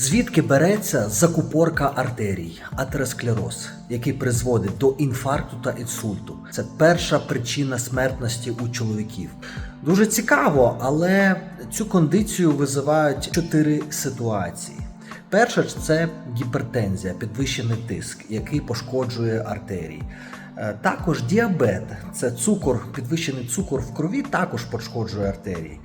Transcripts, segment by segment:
Звідки береться закупорка артерій, атеросклероз, який призводить до інфаркту та інсульту? Це перша причина смертності у чоловіків. Дуже цікаво, але цю кондицію визивають чотири ситуації. Перша ж це гіпертензія, підвищений тиск, який пошкоджує артерії. Е, Також діабет це цукор, підвищений цукор в крові також пошкоджує артерії.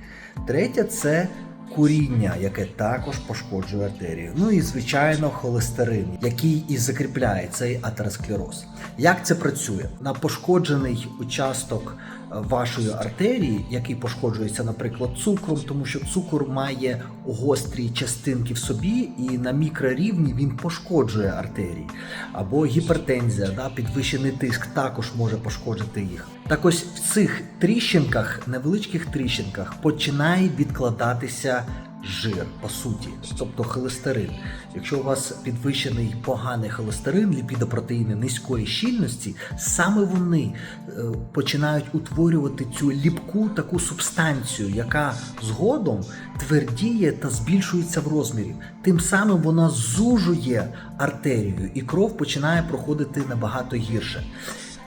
Третє це куріння, яке також пошкоджує артерію. Ну і звичайно, холестерин, який і закріпляє цей атеросклероз. Як це працює? На пошкоджений участок е, вашої артерії, який пошкоджується, наприклад, цукром, тому що цукор має гострі частинки в собі, і на мікрорівні він пошкоджує артерії. Або гіпертензія, да, підвищений тиск також може пошкодити їх. Так ось в цих тріщинках, невеличких тріщинках, починає відкладатися жир, по суті, тобто холестерин. Якщо у вас підвищений поганий холестерин, ліпідопротеїни низької щільності, саме вони е, починають утворювати цю ліпку таку субстанцію, яка згодом твердіє та збільшується в розмірі. Тим самим вона зужує артерію, і кров починає проходити набагато гірше.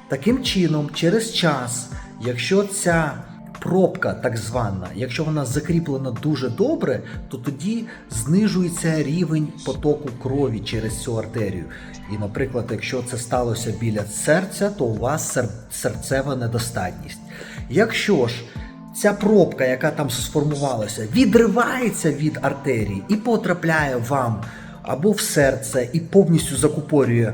Таким чином, через час, якщо ця пробка, так звана, якщо вона закріплена дуже добре, то тоді знижується рівень потоку крові через цю артерію. І, наприклад, якщо це сталося біля серця, то у вас сер- серцева недостатність. Якщо ж ця пробка, яка там сформувалася, відривається від артерії і потрапляє вам або в серце, і повністю закупорює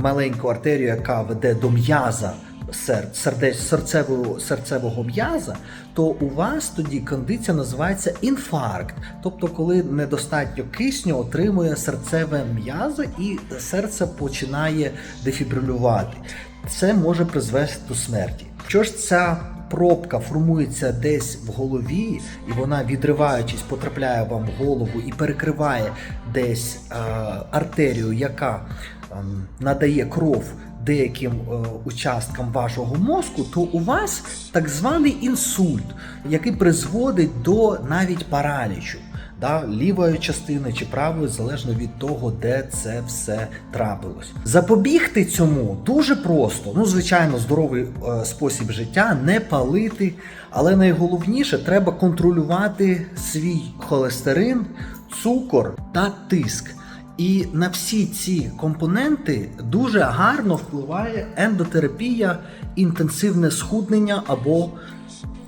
маленьку артерію, яка веде до м'яза сер- серцевого, серцевого м'яза, то у вас тоді кондиція називається інфаркт. Тобто, коли недостатньо кисню отримує серцеве м'язо і серце починає дефібрилювати. Це може призвести до смерті. Що ж ця пробка формується десь в голові, і вона, відриваючись, потрапляє вам в голову і перекриває десь е, артерію, яка надає кров деяким е, участкам вашого мозку, то у вас так званий інсульт, який призводить до навіть паралічу. Да, лівої частини чи правої, залежно від того, де це все трапилось. Запобігти цьому дуже просто. Ну, звичайно, здоровий е, спосіб життя, не палити, але найголовніше треба контролювати свій холестерин, цукор та тиск. І на всі ці компоненти дуже гарно впливає ендотерапія, інтенсивне схуднення або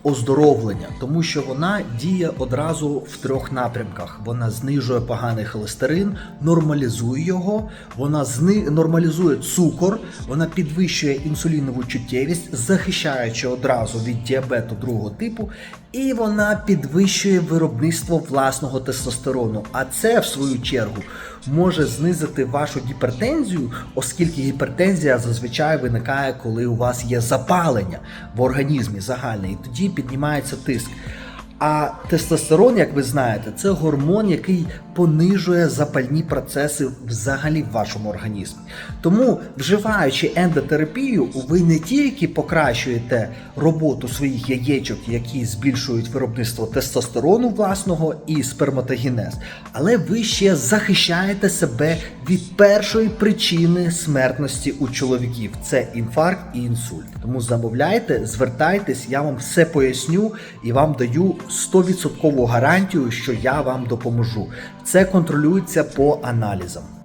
оздоровлення, тому що вона діє одразу в трьох напрямках. Вона знижує поганий холестерин, нормалізує його, вона зни... нормалізує цукор, вона підвищує інсулінову чуттєвість, захищаючи одразу від діабету другого типу, і вона підвищує виробництво власного тестостерону. А це, в свою чергу, може знизити вашу гіпертензію, оскільки гіпертензія зазвичай виникає, коли у вас є запалення в організмі загальне, і тоді піднімається тиск. А тестостерон, як ви знаєте, це гормон, який понижує запальні процеси взагалі в вашому організмі. Тому, вживаючи ендотерапію, ви не тільки покращуєте роботу своїх яєчок, які збільшують виробництво тестостерону власного і сперматогенез, але ви ще захищаєте себе від першої причини смертності у чоловіків це інфаркт і інсульт. Тому замовляйте, звертайтесь, я вам все поясню і вам даю 100% гарантію, що я вам допоможу. Це контролюється по аналізам.